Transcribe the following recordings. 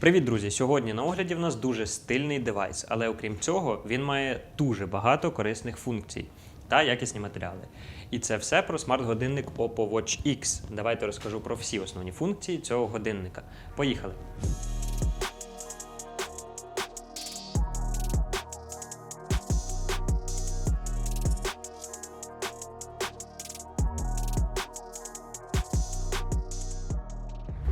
Привіт, друзі! Сьогодні на огляді в нас дуже стильний девайс, але окрім цього, він має дуже багато корисних функцій та якісні матеріали. І це все про смарт-годинник Oppo Watch X. Давайте розкажу про всі основні функції цього годинника. Поїхали!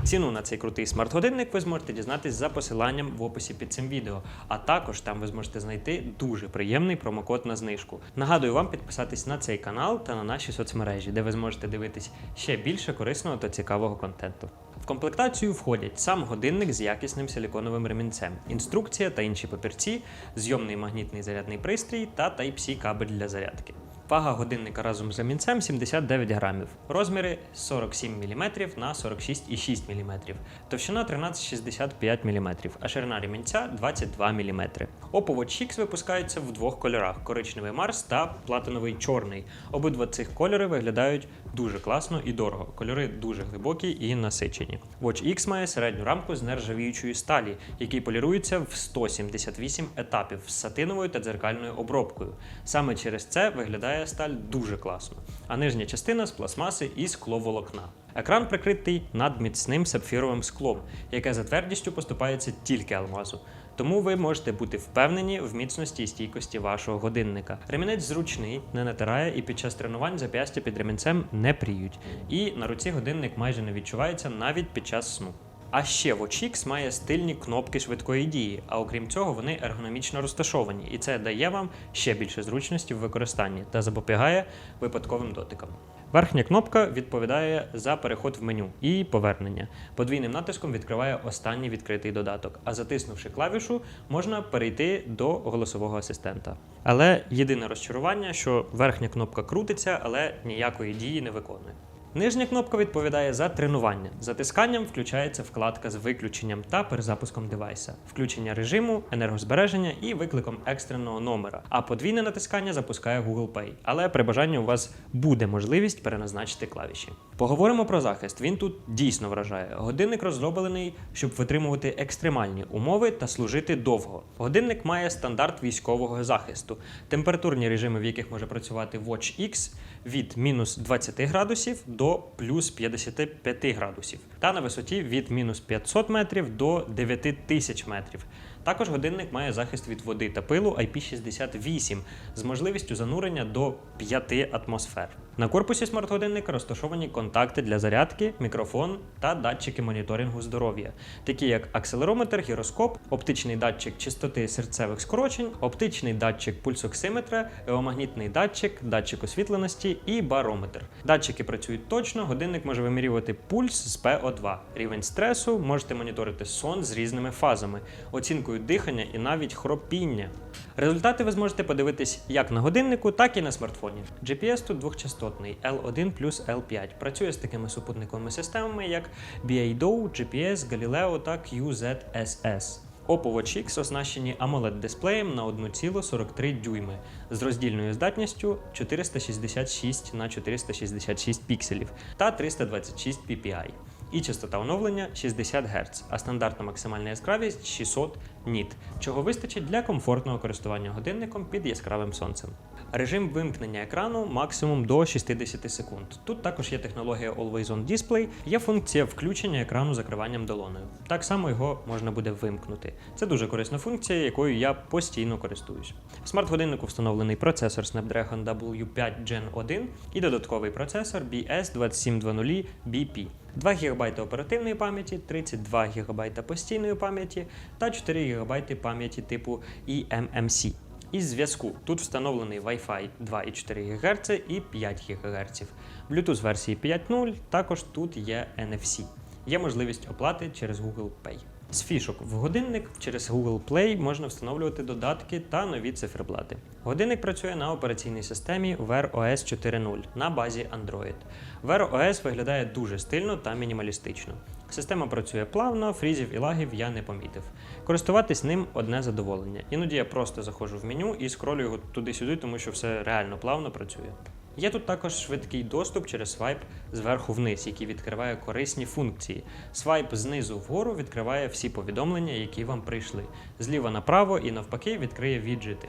Ціну на цей крутий смарт-годинник ви зможете дізнатись за посиланням в описі під цим відео. А також там ви зможете знайти дуже приємний промокод на знижку. Нагадую вам підписатись на цей канал та на наші соцмережі, де ви зможете дивитись ще більше корисного та цікавого контенту. В комплектацію входять сам годинник з якісним силіконовим ремінцем, інструкція та інші папірці, зйомний магнітний зарядний пристрій та Type-C кабель для зарядки. Вага годинника разом з ремінцем 79 грамів. Розміри 47 мм на 46,6 мм. Товщина 13,65 мм, а ширина ремінця 22 мм. Oppo X випускається в двох кольорах: коричневий Марс та платиновий чорний. Обидва цих кольори виглядають дуже класно і дорого. Кольори дуже глибокі і насичені. Watch X має середню рамку з нержавіючої сталі, який полірується в 178 етапів з сатиновою та дзеркальною обробкою. Саме через це виглядає сталь дуже класно, а нижня частина з пластмаси і скловолокна. Екран прикритий надміцним сапфіровим склом, яке за твердістю поступається тільки алмазу. Тому ви можете бути впевнені в міцності і стійкості вашого годинника. Ремінець зручний, не натирає і під час тренувань зап'ястя під ремінцем не пріють. І на руці годинник майже не відчувається навіть під час сну. А ще Watch X має стильні кнопки швидкої дії, а окрім цього, вони ергономічно розташовані, і це дає вам ще більше зручності в використанні та запобігає випадковим дотикам. Верхня кнопка відповідає за переход в меню і повернення. Подвійним натиском відкриває останній відкритий додаток, а затиснувши клавішу, можна перейти до голосового асистента. Але єдине розчарування, що верхня кнопка крутиться, але ніякої дії не виконує. Нижня кнопка відповідає за тренування. Затисканням включається вкладка з виключенням та перезапуском девайса, включення режиму, енергозбереження і викликом екстреного номера. А подвійне натискання запускає Google Pay. Але при бажанні у вас буде можливість переназначити клавіші. Поговоримо про захист. Він тут дійсно вражає. Годинник розроблений, щоб витримувати екстремальні умови та служити довго. Годинник має стандарт військового захисту, температурні режими, в яких може працювати Watch X від мінус 20 градусів до плюс 55 градусів, та на висоті від мінус 500 метрів до 9000 метрів. Також годинник має захист від води та пилу IP68 з можливістю занурення до 5 атмосфер. На корпусі смарт-годинника розташовані контакти для зарядки, мікрофон та датчики моніторингу здоров'я, такі як акселерометр, гіроскоп, оптичний датчик частоти серцевих скорочень, оптичний датчик пульсоксиметра, еомагнітний датчик, датчик освітленості і барометр. Датчики працюють точно, годинник може вимірювати пульс з ПО2, рівень стресу, можете моніторити сон з різними фазами, оцінкою дихання і навіть хропіння. Результати ви зможете подивитись як на годиннику, так і на смартфоні. GPS тут двохчастотний L1 плюс L5. Працює з такими супутниковими системами, як BeiDou, GPS, Galileo та QZSS. Oppo Watch X оснащені amoled дисплеєм на 1,43 дюйми з роздільною здатністю 466 на 466 пікселів та 326 ppi. І частота оновлення 60 Гц, а стандартна максимальна яскравість 600 ніт, чого вистачить для комфортного користування годинником під яскравим сонцем. Режим вимкнення екрану максимум до 60 секунд. Тут також є технологія Always On Display, є функція включення екрану закриванням долоною. Так само його можна буде вимкнути. Це дуже корисна функція, якою я постійно користуюсь. В смарт-годиннику встановлений процесор Snapdragon W5 Gen 1 і додатковий процесор BS2720 BP. 2 ГБ оперативної пам'яті, 32 ГБ постійної пам'яті та 4 ГБ пам'яті типу eMMC. Із зв'язку тут встановлений Wi-Fi 2,4 ГГц і 5 ГГц. Bluetooth версії 5.0, також тут є NFC. Є можливість оплати через Google Pay. З фішок в годинник через Google Play можна встановлювати додатки та нові циферблати. Годинник працює на операційній системі Wear OS 4.0 на базі Android. Wear OS виглядає дуже стильно та мінімалістично. Система працює плавно, фрізів і лагів я не помітив. Користуватись ним одне задоволення. Іноді я просто заходжу в меню і скролю його туди-сюди, тому що все реально плавно працює. Є тут також швидкий доступ через свайп зверху вниз, який відкриває корисні функції. Свайп знизу вгору відкриває всі повідомлення, які вам прийшли. Зліва направо і навпаки відкриє віджити.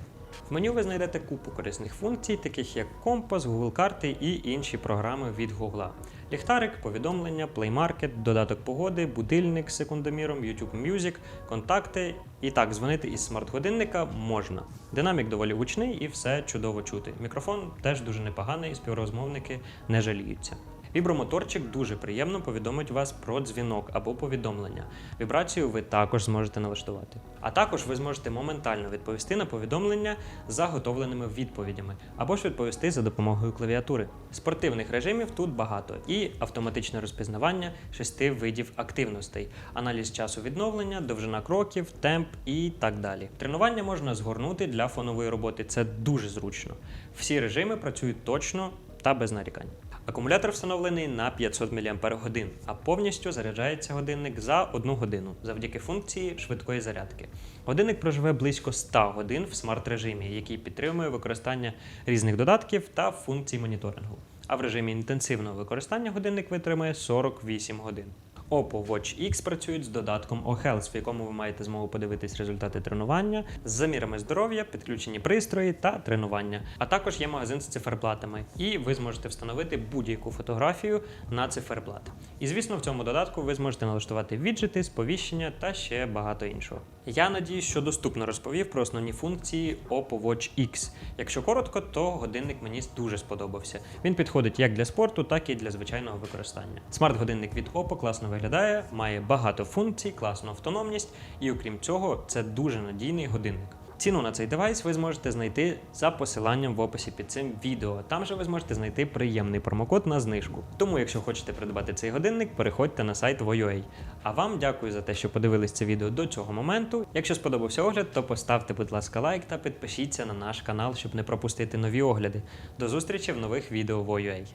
В меню ви знайдете купу корисних функцій, таких як компас, Google карти і інші програми від Google. Ліхтарик, повідомлення, плеймаркет, додаток погоди, будильник з секундоміром, YouTube Music, контакти. І так, дзвонити із смарт-годинника можна. Динамік доволі гучний і все чудово чути. Мікрофон теж дуже непоганий, співрозмовники не жаліються. Вібромоторчик дуже приємно повідомить вас про дзвінок або повідомлення. Вібрацію ви також зможете налаштувати. А також ви зможете моментально відповісти на повідомлення заготовленими відповідями, або ж відповісти за допомогою клавіатури. Спортивних режимів тут багато і автоматичне розпізнавання шести видів активностей, аналіз часу відновлення, довжина кроків, темп і так далі. Тренування можна згорнути для фонової роботи. Це дуже зручно. Всі режими працюють точно та без нарікань. Акумулятор встановлений на 500 мАч, а повністю заряджається годинник за 1 годину завдяки функції швидкої зарядки. Годинник проживе близько 100 годин в смарт-режимі, який підтримує використання різних додатків та функцій моніторингу. А в режимі інтенсивного використання годинник витримає 48 годин. Oppo Watch X працюють з додатком OHealth, в якому ви маєте змогу подивитись результати тренування з замірами здоров'я, підключені пристрої та тренування. А також є магазин з циферблатами, і ви зможете встановити будь-яку фотографію на циферблат. І звісно, в цьому додатку ви зможете налаштувати віджити, сповіщення та ще багато іншого. Я надіюсь, що доступно розповів про основні функції Oppo Watch X. Якщо коротко, то годинник мені дуже сподобався. Він підходить як для спорту, так і для звичайного використання. Смарт-годинник від Oppo класно виглядає, має багато функцій, класну автономність, і окрім цього, це дуже надійний годинник. Ціну на цей девайс ви зможете знайти за посиланням в описі під цим відео. Там же ви зможете знайти приємний промокод на знижку. Тому, якщо хочете придбати цей годинник, переходьте на сайт Voyua. А вам дякую за те, що подивились це відео до цього моменту. Якщо сподобався огляд, то поставте, будь ласка, лайк та підпишіться на наш канал, щоб не пропустити нові огляди. До зустрічі в нових відео Voyua.